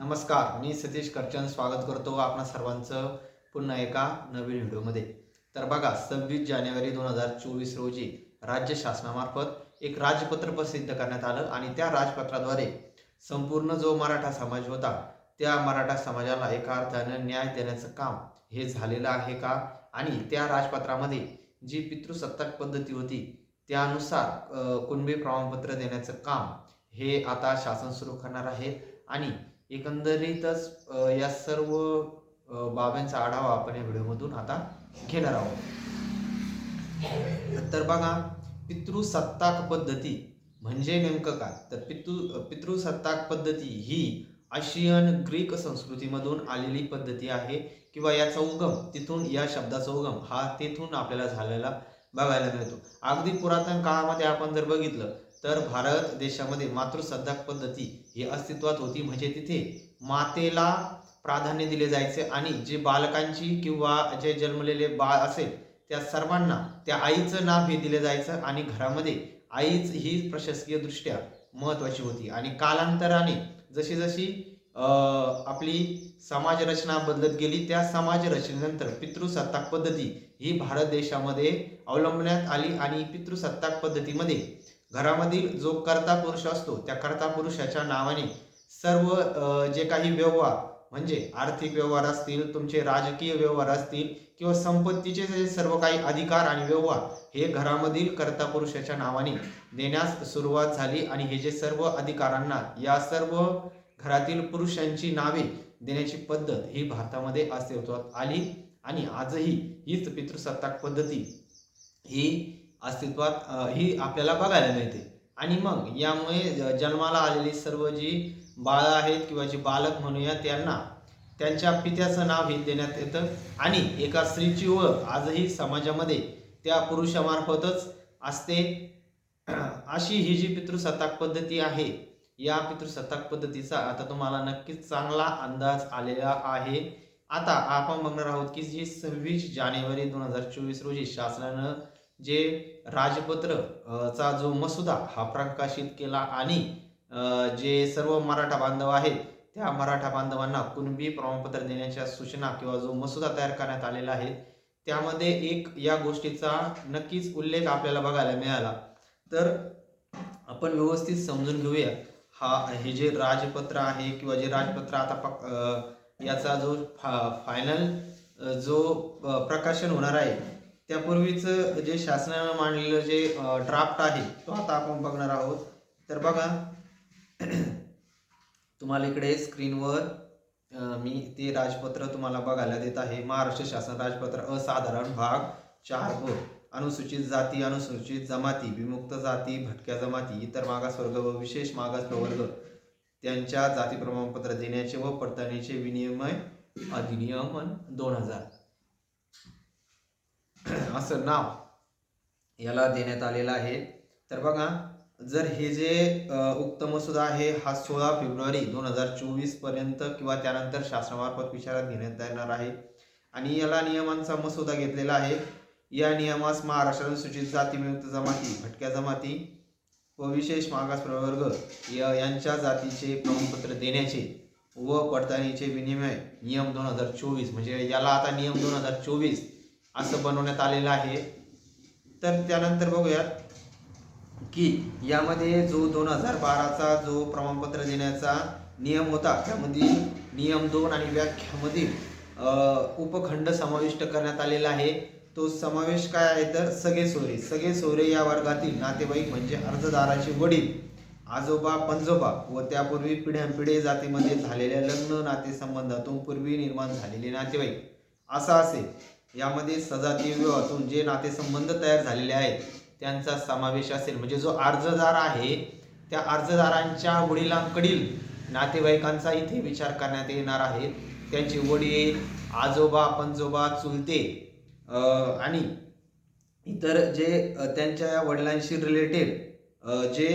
नमस्कार मी सतीश करचन स्वागत करतो आपण सर्वांचं पुन्हा एका नवीन व्हिडिओमध्ये. तर बघा सव्वीस जानेवारी दोन हजार चोवीस रोजी राज्य शासनामार्फत एक राजपत्र प्रसिद्ध करण्यात आलं आणि त्या राजपत्राद्वारे संपूर्ण जो मराठा समाज होता त्या मराठा समाजाला एका अर्थानं न्याय देण्याचं काम हे झालेलं आहे का? आणि त्या राजपत्रामध्ये जी पितृसत्ताक पद्धती होती त्यानुसार कुणबी प्रमाणपत्र देण्याचं काम हे आता शासन सुरू करणार आहे. आणि एकंदरीतच या सर्व बाब्यांचा आढावा आपण या व्हिडिओमधून आता घेणार आहोत. तर बघा पितृसत्ताक पद्धती म्हणजे नेमकं काय? तर पितृ पितृसत्ताक पद्धती ही आशियन ग्रीक संस्कृतीमधून आलेली पद्धती आहे किंवा याचा उगम तिथून या शब्दाचा उगम हा तेथून आपल्याला झालेला बघायला मिळतो. अगदी पुरातन काळामध्ये आपण जर बघितलं तर भारत देशामध्ये मातृसत्ताक पद्धती ही अस्तित्वात होती. म्हणजे तिथे मातेला प्राधान्य दिले जायचे आणि जे बालकांची किंवा जे जन्मलेले बाळ असेल त्या सर्वांना त्या आईचं नाव हे दिले जायचं आणि घरामध्ये आईच ही प्रशासकीय दृष्ट्या महत्वाची होती. आणि कालांतराने जशी जशी आपली समाज रचना बदलत गेली त्या समाज रचनेनंतर पितृसत्ताक पद्धती ही भारत देशामध्ये अवलंबण्यात आली आणि पितृसत्ताक पद्धतीमध्ये घरामधील जो कर्ता पुरुष असतो त्या कर्ता पुरुषाच्या नावाने सर्व जे काही व्यवहार म्हणजे आर्थिक व्यवहार असतील तुमचे राजकीय व्यवहार असतील किंवा संपत्तीचे जे सर्व काही अधिकार आणि व्यवहार हे घरामधील कर्ता पुरुषाच्या नावाने देण्यास सुरुवात झाली आणि हे जे सर्व अधिकारांना या सर्व घरातील पुरुषांची नावे देण्याची पद्धत ही भारतामध्ये अस्तित्वात आली आणि आजही हीच पितृसत्ताक पद्धती ही अस्तित्वात ही आपल्याला बघायला मिळते. आणि मग यामुळे जन्माला आलेली सर्व जी बाळं आहेत किंवा जी बालक म्हणूया त्यांना त्यांच्या पित्याचं नाव हे देण्यात येतं. आणि एका स्त्रीची ओळख आजही समाजामध्ये त्या पुरुषामार्फतच असते. अशी ही जी पितृसत्ताक पद्धती आहे या पितृसत्ताक पद्धतीचा आता तुम्हाला नक्कीच चांगला अंदाज आलेला आहे. आता आपण बघणार आहोत की जी सव्वीस जानेवारी दोन हजार चोवीस रोजी शासनानं जे राजपत्र चा जो मसुदा हा प्रकाशित केला आणि जे सर्व मराठा बांधव आहेत त्या मराठा बांधवांना कुणबी प्रमाणपत्र देण्याच्या सूचना किंवा जो मसुदा तयार करण्यात आलेला आहे त्यामध्ये एक या गोष्टीचा नक्कीच उल्लेख आपल्याला बघायला मिळाला. तर आपण व्यवस्थित समजून घेऊया हा हे जे राजपत्र आहे किंवा जे राजपत्र आता पक याचा जो फा फायनल जो प्रकाशन होणार आहे त्यापूर्वीच जे शासनानं मांडलेलं जे ड्राफ्ट आहे तो आता आपण बघणार आहोत. तर बघा तुम्हाला इकडे स्क्रीनवर मी ते राजपत्र तुम्हाला बघायला देत आहे. महाराष्ट्र शासन राजपत्र असाधारण भाग चार व अनुसूचित जाती अनुसूचित जमाती विमुक्त जाती भटक्या जमाती इतर मागासवर्ग व विशेष मागास प्रवर्ग त्यांच्या जाती प्रमाणपत्र देण्याचे व पडताळणीचे विनिमय अधिनियमन दोन हजार. असं नाव याला देण्यात आलेलं आहे. तर बघा जर हे जे उक्त मसुदा आहे हा सोळा फेब्रुवारी दोन हजार चोवीसपर्यंत किंवा त्यानंतर शासनामार्फत विचारात घेण्यात येणार आहे. आणि याला नियमांचा मसुदा घेतलेला आहे. या नियमास महाराष्ट्र अनुसूचित जाती विमुक्त जमाती भटक्या जमाती व विशेष मागास प्रवर्ग या यांच्या जातीचे प्रमाणपत्र देण्याचे व पडताळणीचे विनिमय नियम दोन हजार चोवीस. म्हणजे याला आता नियम दोन हजार चोवीस असं बनवण्यात आलेलं आहे. तर त्यानंतर बघूयात की यामध्ये जो दोन हजार बाराचा जो प्रमाणपत्र देण्याचा नियम होता त्यामध्ये नियम दोन आणि व्याख्यामधील उपखंड समाविष्ट करण्यात आलेला आहे. तो समावेश काय आहे तर सगळे सोयरे. सगळे सोयरे या वर्गातील नातेवाईक म्हणजे अर्जदाराचे वडील आजोबा पंजोबा व त्यापूर्वी पिढ्यानपिढे जातीमध्ये झालेल्या लग्न नातेसंबंधातून पूर्वी निर्माण झालेले नातेवाईक. असा असेल. यामध्ये सजातीय विवाहातून जे नातेसंबंध तयार झालेले आहेत त्यांचा समावेश असेल. म्हणजे जो अर्जदार आहे त्या अर्जदारांच्या वडिलांकडील नातेवाईकांचा इथे विचार करण्यात येणार आहे. त्यांचे वडील आजोबा पंजोबा चुलते आणि इतर जे त्यांच्या या वडिलांशी रिलेटेड जे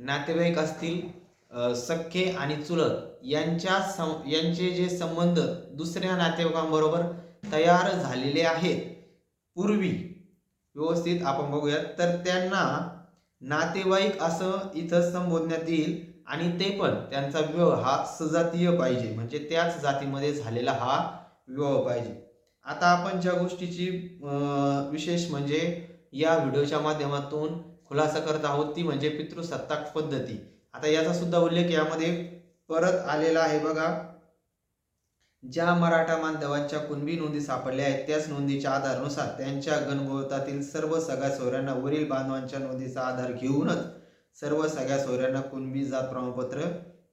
नातेवाईक असतील सख्खे आणि चुलत यांच्या सं यांचे जे संबंध दुसऱ्या नातेवाईकांबरोबर तयार झालेले आहेत. पूर्वी व्यवस्थित आपण बघूयात. तर त्यांना नातेवाईक असं इथं संबोधण्यात येईल आणि ते पण त्यांचा विवाह हा सजातीय पाहिजे. म्हणजे त्याच जातीमध्ये झालेला हा विवाह पाहिजे. आता आपण ज्या गोष्टीची विशेष म्हणजे या व्हिडिओच्या माध्यमातून खुलासा करत आहोत ती म्हणजे पितृसत्ताक पद्धती. आता याचा सुद्धा उल्लेख यामध्ये परत आलेला आहे बघा. ज्या मराठा बांधवांच्या कुणबी नोंदी सापडल्या आहेत त्याच नोंदीच्या आधारानुसार त्यांच्या गणगोतातील सर्व सगळ्या सोयऱ्यांना वरील बांधवांच्या नोंदीचा आधार घेऊनच सर्व सगळ्या सोयऱ्यांना कुणबी जात प्रमाणपत्र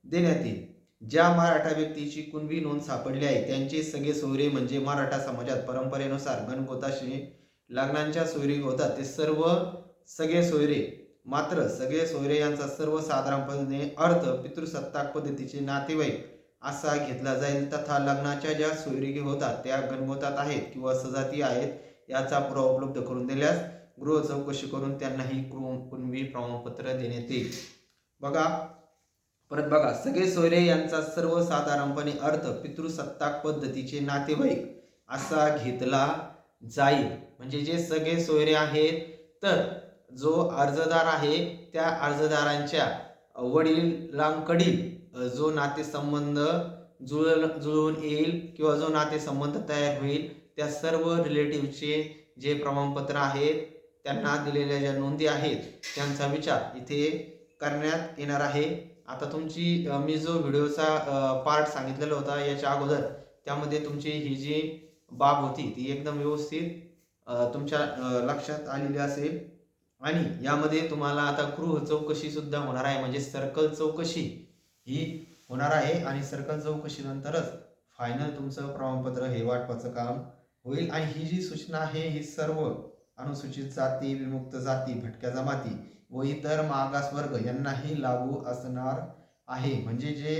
देण्यात येईल. ज्या मराठा व्यक्तीची कुणबी नोंद सापडली आहे त्यांचे सगळे सोयरे म्हणजे मराठा समाजात परंपरेनुसार गणगोताशी लग्नांच्या सोयरी होतात. ते सर्व सगळे सोयरे मात्र सगळे सोयरे यांचा सर्वसाधारणपणे अर्थ पितृसत्ताक पद्धतीचे नातेवाईक असा घेतला जाईल. तथा लग्नाच्या ज्या सोयरी होतात त्या गणगोतात आहेत किंवा सजाती आहेत याचा पुरावा उपलब्ध करून दिल्यास गृह चौकशी करून त्यांनाही कुं- कुणबी प्रमाणपत्र देण्यात येईल. बघा परत बघा सगळे सोयरे यांचा सर्वसाधारणपणे अर्थ पितृसत्ताक पद्धतीचे नातेवाईक असा घेतला जाईल. म्हणजे जे सगळे सोयरे आहेत तर जो अर्जदार आहे त्या अर्जदारांच्या वडिलांकडील जो नातेसंबंध जुळ जुळून येईल किंवा जो नातेसंबंध तयार होईल त्या सर्व रिलेटिव्हचे जे प्रमाणपत्र आहेत त्यांना दिलेल्या ज्या नोंदी आहेत त्यांचा विचार इथे करण्यात येणार आहे. आता तुमची मी जो व्हिडिओचा पार्ट सांगितलेला होता याच्या अगोदर त्यामध्ये तुमची ही जी बाब होती ती एकदम व्यवस्थित तुमच्या लक्षात आलेली असेल. आणि यामध्ये तुम्हाला आता गृह चौकशी सुद्धा होणार आहे म्हणजे सर्कल चौकशी. ही होणार आहे आणि सर्कल चौकशी नंतरच फायनल तुमचं प्रमाणपत्र हे वाटपाचं काम होईल. आणि ही जी सूचना आहे ही सर्व अनुसूचित जाती विमुक्त जाती भटक्या जमाती व इतर मागासवर्ग यांनाही लागू असणार आहे. म्हणजे जे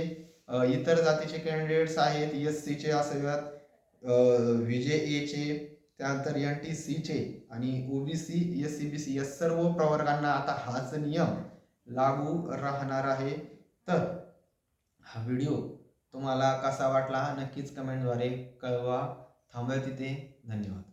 इतर जातीचे कॅन्डिडेट्स आहेत एस सीचे असाव्यात व्ही जे एचे त्यानंतर एन टी सीचे आणि OBC S C B C या सर्व प्रवर्गांना आता हाच नियम लागू राहणार आहे. तर हा व्हिडिओ तुम्हाला कसा वाटला नक्कीच कमेंटद्वारे कळवा. थांबूया तिथे. धन्यवाद.